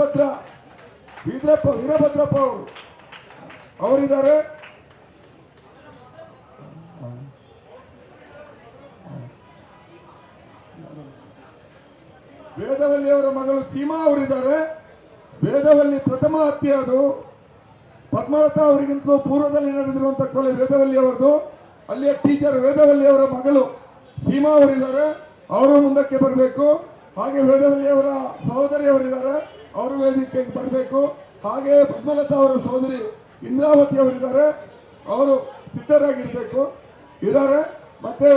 ಭದ್ರ ವೀರಪ್ಪ ವೀರಭದ್ರಪ್ಪ ಅವರು. ಅವರಿದ್ದಾರೆ. ವೇದವಲ್ಲಿ ಅವರ ಮಗಳು ಸೀಮಾ ಅವರಿದ್ದಾರೆ. ವೇದವಲ್ಲಿ ಪ್ರಥಮ ಹತ್ಯೆ ಅದು. ಪದ್ಮಲತಾ ಅವರಿಗಿಂತಲೂ ಪೂರ್ವದಲ್ಲಿ ನಡೆದಿರುವಂತ ಕೊಲೆ ವೇದವಲ್ಲಿ ಅವರದು. ಅಲ್ಲಿಯ ಟೀಚರ್ ವೇದವಲ್ಲಿ ಅವರ ಮಗಳು ಸೀಮಾ ಅವರಿದ್ದಾರೆ. ಅವರು ಮುಂದಕ್ಕೆ ಬರಬೇಕು. ಹಾಗೆ ವೇದವಲ್ಲಿ ಅವರ ಸಹೋದರಿ ಅವರಿದ್ದಾರೆ. ಅವರು ವೇದಿಕೆಗೆ ಬರಬೇಕು. ಹಾಗೆಯೇ ಪದ್ಮಲತಾ ಅವರ ಸಹೋದರಿ ಇಂದ್ರಾವತಿ ಅವರಿದ್ದಾರೆ. ಅವರು ಸಿದ್ಧರಾಗಿರ್ಬೇಕು. ಇದ್ದಾರೆ. ಮತ್ತೆ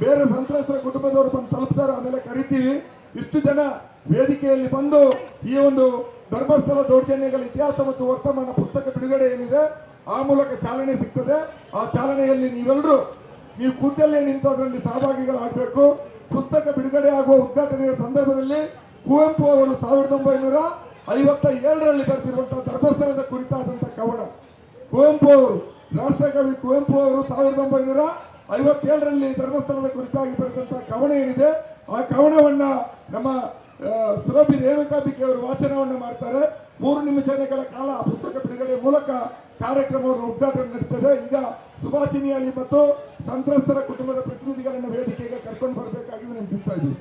ಬೇರೆ ಸಂತ್ರಸ್ತರ ಕುಟುಂಬದವರು ಬಂದು ತಲುಪ್ತಾರೆ. ಆಮೇಲೆ ಕರಿತೀವಿ. ಇಷ್ಟು ಜನ ವೇದಿಕೆಯಲ್ಲಿ ಬಂದು ಈ ಒಂದು ಧರ್ಮಸ್ಥಳ ದೌರ್ಜನ್ಯಗಳ ಇತಿಹಾಸ ಮತ್ತು ವರ್ತಮಾನ ಪುಸ್ತಕ ಬಿಡುಗಡೆ ಏನಿದೆ, ಆ ಮೂಲಕ ಚಾಲನೆ ಸಿಗ್ತದೆ. ಆ ಚಾಲನೆಯಲ್ಲಿ ನೀವೆಲ್ಲರೂ ನೀವು ಕೂತಲ್ಲೇ ನಿಂತು ಅದರಲ್ಲಿ ಸಹಭಾಗಿಗಳಾಗಬೇಕು. ಪುಸ್ತಕ ಬಿಡುಗಡೆ ಆಗುವ ಉದ್ಘಾಟನೆಯ ಸಂದರ್ಭದಲ್ಲಿ ಕುವೆಂಪು ಅವರು ಸಾವಿರದ ಒಂಬೈನೂರ ಐವತ್ತ ಏಳರಲ್ಲಿ ಬರೆದಿರುವಂತಹ ಧರ್ಮಸ್ಥಳದ ಕುರಿತಾದಂತಹ ಕವನ. ಕುವೆಂಪು ಅವರು, ರಾಷ್ಟ್ರಕವಿ ಕುವೆಂಪು ಅವರು ಸಾವಿರದ ಒಂಬೈನೂರ ಐವತ್ತೇಳರಲ್ಲಿ ಧರ್ಮಸ್ಥಳದ ಕುರಿತಾಗಿ ಬರೆದಂತಹ ಕವನ ಏನಿದೆ, ಆ ಕವನವನ್ನ ನಮ್ಮ ಸುರಭಿ ರೇಣುಕಾಬಿಕೆ ಅವರು ವಾಚನವನ್ನು ಮಾಡ್ತಾರೆ. ಮೂರು ನಿಮಿಷಗಳ ಕಾಲ ಆ ಪುಸ್ತಕ ಬಿಡುಗಡೆ ಮೂಲಕ ಕಾರ್ಯಕ್ರಮವನ್ನು ಉದ್ಘಾಟನೆ ನಡೀತದೆ. ಈಗ ಸುಭಾಷಿನಿ ಅಲಿ ಮತ್ತು ಸಂತ್ರಸ್ತರ ಕುಟುಂಬದ ಪ್ರತಿನಿಧಿಗಳನ್ನು ವೇದಿಕೆಗೆ ಕರ್ಕೊಂಡು ಬರಬೇಕಾಗಿ ವಿನಂತಿಸ್ತಾ ಇದ್ದೀವಿ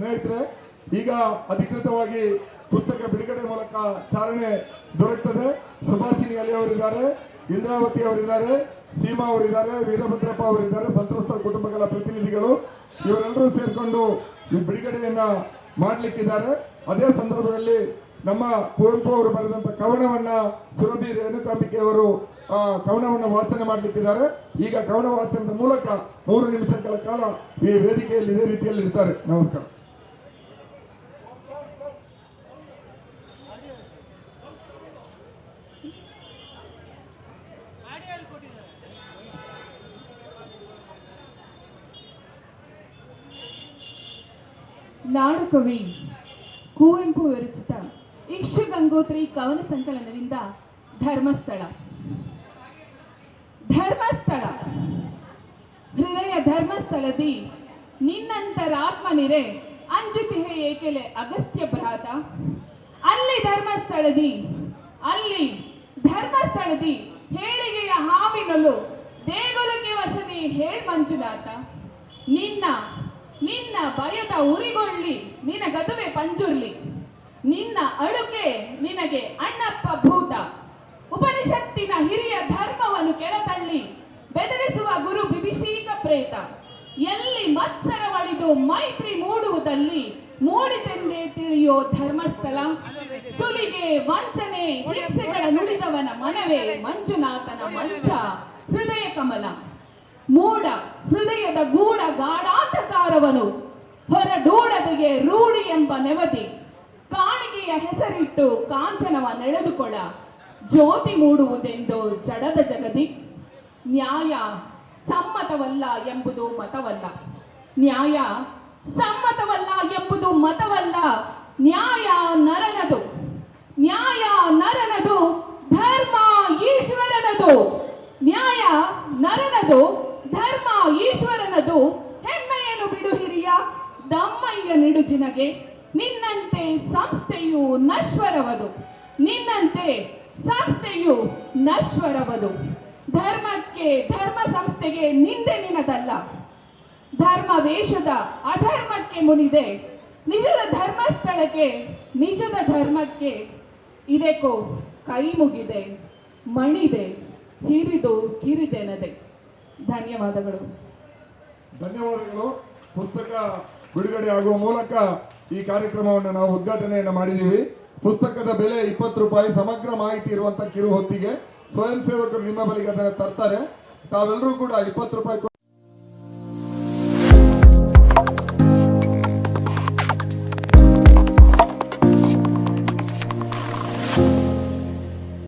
ಸ್ನೇಹಿತರೆ, ಈಗ ಅಧಿಕೃತವಾಗಿ ಪುಸ್ತಕ ಬಿಡುಗಡೆ ಮೂಲಕ ಚಾಲನೆ ದೊರಕ್ತದೆ. ಸುಭಾಷಿಣಿ ಅಲಿ ಅವರಿದ್ದಾರೆ, ಇಂದ್ರಾವತಿ ಅವರಿದ್ದಾರೆ, ಸೀಮಾ ಅವರಿದ್ದಾರೆ, ವೀರಭದ್ರಪ್ಪ ಅವರಿದ್ದಾರೆ, ಸಂತ್ರಸ್ತರ ಕುಟುಂಬಗಳ ಪ್ರತಿನಿಧಿಗಳು. ಇವರೆಲ್ಲರೂ ಸೇರಿಕೊಂಡು ಈ ಬಿಡುಗಡೆಯನ್ನ ಮಾಡಲಿಕ್ಕಿದ್ದಾರೆ. ಅದೇ ಸಂದರ್ಭದಲ್ಲಿ ನಮ್ಮ ಕುವೆಂಪು ಅವರು ಬರೆದಂತ ಕವನವನ್ನ ಸುರಭಿ ರೇಣುಕಾಂಬಿಕೆ ಅವರು ಆ, ಕವನವನ್ನು ವಾಚನ ಮಾಡಲಿಕ್ಕಿದ್ದಾರೆ. ಈಗ ಕವನ ವಾಚನದ ಮೂಲಕ ಮೂರು ನಿಮಿಷಗಳ ಕಾಲ ಈ ವೇದಿಕೆಯಲ್ಲಿ ಇದೇ ರೀತಿಯಲ್ಲಿ ಇರ್ತಾರೆ. ನಮಸ್ಕಾರ. ನಾಡಕವಿ ಕುವೆಂಪು ವಿರಚಿತ ಇಕ್ಷು ಗಂಗೋತ್ರಿ ಕವನ ಸಂಕಲನದಿಂದ ಧರ್ಮಸ್ಥಳ. ಧರ್ಮಸ್ಥಳ. ಹೃದಯ ಧರ್ಮಸ್ಥಳದಿ ನಿನ್ನಂತರಾತ್ಮನಿರೆ ಅಂಜುತಿಹೆ ಏಕೆಲೆ ಅಗಸ್ತ್ಯ ಭ್ರಾತ. ಅಲ್ಲಿ ಧರ್ಮಸ್ಥಳದಿ ಅಲ್ಲಿ ಧರ್ಮಸ್ಥಳದಿ ಹೇಳಿಗೆಯ ಹಾವಿನಲು ದೇಗುಲಕ್ಕೆ ವಶನೇ ಹೇಳ್ ಮಂಜುನಾಥ. ನಿನ್ನ ನಿನ್ನ ಭಯದ ಉರಿಗೊಳ್ಳಿ ನಿನ ಗದುವೆ ಪಂಜುರ್ಲಿ. ನಿನ್ನ ಅಳುಕೆ ನಿನಗೆ ಅಣ್ಣಪ್ಪ ಭೂತ. ಉಪನಿಷತ್ತಿನ ಹಿರಿಯ ಧರ್ಮವನ್ನು ಕೆಳತಳ್ಳಿ, ಬೆದರಿಸುವ ಗುರು ಬಿಭಿಷೀಕ ಪ್ರೇತ. ಎಲ್ಲಿ ಮತ್ಸರವಳಿದು ಮೈತ್ರಿ ಮೂಡುವುದಲ್ಲಿ ಮೂಡಿತೆಂದೇ ತಿಳಿಯೋ ಧರ್ಮಸ್ಥಳ. ಸುಲಿಗೆ ವಂಚನೆ, ಹಿಂಸೆಗಳ ನುಡಿದವನ ಮನವೇ ಮಂಜುನಾಥನ ಮಂಚ, ಹೃದಯ ಕಮಲ. ಮೂಡ ಹೃದಯದ ಗೂಢ ಗಾಢಾಂಧಕಾರವನು ಹೊರದೂಡದಿಗೆ ರೂಢಿ ಎಂಬ ನೆವದಿ ಕಾಣಿಗೆಯ ಹೆಸರಿಟ್ಟು ಕಾಂಚನವ ನೆಳೆದುಕೊಳ್ಳ ಜ್ಯೋತಿ ಮೂಡುವುದೆಂದು ಜಡದ ಜಗದಿ. ನ್ಯಾಯ ಸಮ್ಮತವಲ್ಲ ಎಂಬುದು ಮತವಲ್ಲ. ನ್ಯಾಯ ಸಮ್ಮತವಲ್ಲ ಎಂಬುದು ಮತವಲ್ಲ. ನ್ಯಾಯ ನರನದು. ನ್ಯಾಯ ನರನದು. ಧರ್ಮ ಈಶ್ವರನದು. ನ್ಯಾಯ ನರನದು. ಈಶ್ವರನದು, ಹೆಮ್ಮೆಯನ್ನು ಬಿಡು ಹಿರಿಯ. ದಮ್ಮಯ್ಯ ನಿಡುಜಿನಗೆ ನಿನ್ನಂತೆ ಸಂಸ್ಥೆಯು ನಶ್ವರವದು. ನಿನ್ನಂತೆ ಸಂಸ್ಥೆಯು ನಶ್ವರವದು. ಧರ್ಮಕ್ಕೆ, ಧರ್ಮ ಸಂಸ್ಥೆಗೆ ನಿಂದೆ ನಿನದಲ್ಲ. ಧರ್ಮ ವೇಷದ ಅಧರ್ಮಕ್ಕೆ ಮುನಿದೆ. ನಿಜದ ಧರ್ಮಸ್ಥಳಕ್ಕೆ, ನಿಜದ ಧರ್ಮಕ್ಕೆ ಇದಕ್ಕೋ ಕೈ ಮುಗಿದೆ, ಮಣಿದೆ, ಹಿರಿದು ಕಿರಿದೆನದೆ. ಧನ್ಯವಾದಗಳು. ಧನ್ಯವಾದಗಳು. ಪುಸ್ತಕ ಬಿಡುಗಡೆ ಆಗುವ ಮೂಲಕ ಈ ಕಾರ್ಯಕ್ರಮವನ್ನು ನಾವು ಉದ್ಘಾಟನೆಯನ್ನು ಮಾಡಿದ್ದೀವಿ. ಪುಸ್ತಕದ ಬೆಲೆ ಇಪ್ಪತ್ತು ರೂಪಾಯಿ. ಸಮಗ್ರ ಮಾಹಿತಿ ಇರುವಂತ ಕಿರು ಹೊತ್ತಿಗೆ ಸ್ವಯಂ ಸೇವಕರು ನಿಮ್ಮ ಬಳಿಗೆ ಅದನ್ನು ತರ್ತಾರೆ. ತಾವೆಲ್ಲರೂ ಕೂಡ ಇಪ್ಪತ್ತು ರೂಪಾಯಿ